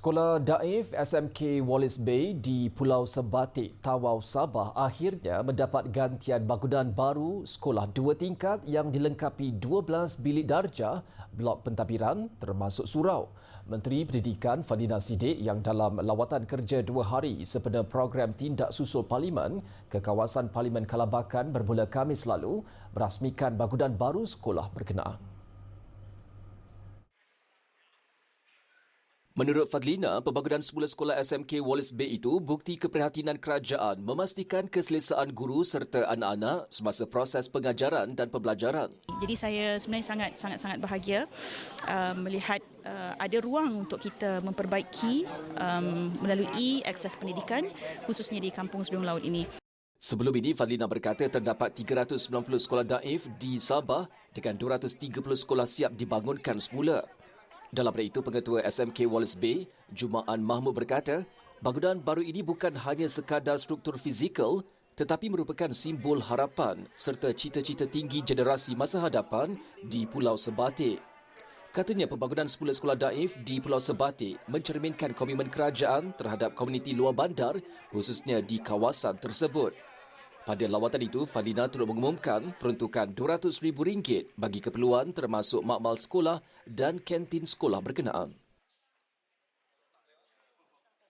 Sekolah Daif SMK Wallis Bay di Pulau Sebatik, Tawau, Sabah akhirnya mendapat gantian bangunan baru sekolah dua tingkat yang dilengkapi 12 bilik darjah, blok pentadbiran termasuk surau. Menteri Pendidikan Fadina Sidik yang dalam lawatan kerja dua hari sempena program tindak susul Parlimen ke kawasan Parlimen Kalabakan bermula Kamis lalu merasmikan bangunan baru sekolah berkenaan. Menurut Fadlina, pembangunan semula sekolah SMK Wallace Bay itu bukti keprihatinan kerajaan memastikan keselesaan guru serta anak-anak semasa proses pengajaran dan pembelajaran. Jadi saya sebenarnya sangat sangat sangat bahagia uh, melihat uh, ada ruang untuk kita memperbaiki um, melalui akses pendidikan khususnya di kampung Sedung Laut ini. Sebelum ini, Fadlina berkata terdapat 390 sekolah daif di Sabah dengan 230 sekolah siap dibangunkan semula. Dalam pada itu, Pengetua SMK Wallace Bay, Jumaan Mahmud berkata, bangunan baru ini bukan hanya sekadar struktur fizikal tetapi merupakan simbol harapan serta cita-cita tinggi generasi masa hadapan di Pulau Sebatik. Katanya pembangunan semula sekolah daif di Pulau Sebatik mencerminkan komitmen kerajaan terhadap komuniti luar bandar khususnya di kawasan tersebut. Pada lawatan itu, Fadina turut mengumumkan peruntukan RM200,000 bagi keperluan termasuk makmal sekolah dan kantin sekolah berkenaan.